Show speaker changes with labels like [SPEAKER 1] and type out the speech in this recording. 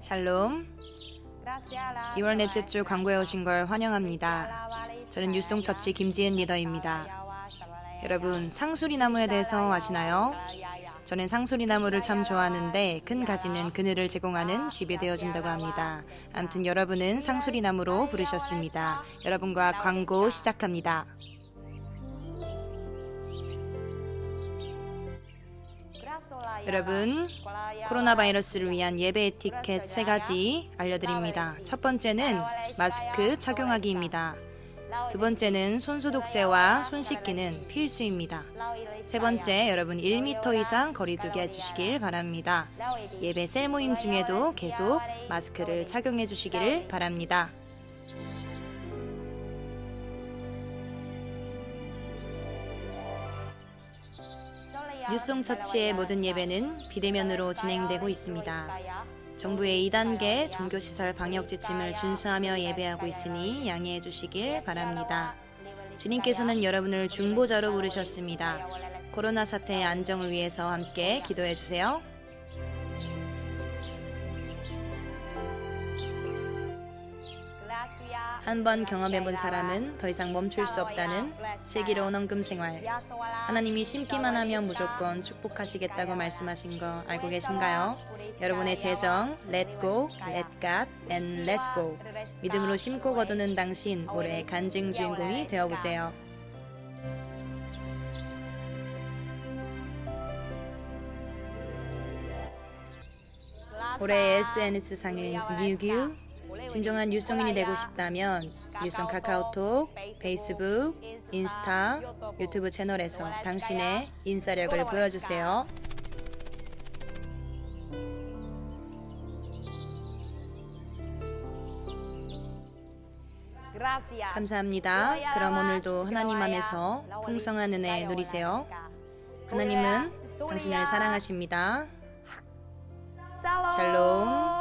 [SPEAKER 1] 샬롬. 2월 넷째 주 광고에 오신 걸 환영합니다. 저는 유송 처치 김지은 리더입니다. 여러분, 상수리 나무에 대해서 아시나요? 저는 상수리 나무를 참 좋아하는데 큰 가지는 그늘을 제공하는 집이 되어준다고 합니다. 아무튼 여러분은 상수리 나무로 부르셨습니다. 여러분과 광고 시작합니다. 여러분, 코로나 바이러스를 위한 예배 에티켓 세 가지 알려드립니다. 첫 번째는 마스크 착용하기입니다. 두 번째는 손 소독제와 손 씻기는 필수입니다. 세 번째, 여러분 1m 이상 거리두기 해주시길 바랍니다. 예배 셀 모임 중에도 계속 마스크를 착용해 주시기를 바랍니다. 뉴송 처치의 모든 예배는 비대면으로 진행되고 있습니다. 정부의 2단계 종교시설 방역 지침을 준수하며 예배하고 있으니 양해해 주시길 바랍니다. 주님께서는 여러분을 중보자로 부르셨습니다. 코로나 사태의 안정을 위해서 함께 기도해 주세요. 한 번 경험해 본 사람은 더 이상 멈출 수 없다는 슬기로운 헌금 생활. 하나님이 심기만 하면 무조건 축복하시겠다고 말씀하신 거 알고 계신가요? 여러분의 재정, let go, let God, and let's go. 믿음으로 심고 거두는 당신, 올해 간증 주인공이 되어보세요. 올해의 SNS상은 뉴규, 진정한 뉴송인이 되고 싶다면 뉴송 카카오톡, 페이스북, 인스타, 유튜브 채널에서 당신의 인싸력을 보여주세요. 감사합니다. 그럼 오늘도 하나님 안에서 풍성한 은혜 누리세요. 하나님은 당신을 사랑하십니다. 샬롬.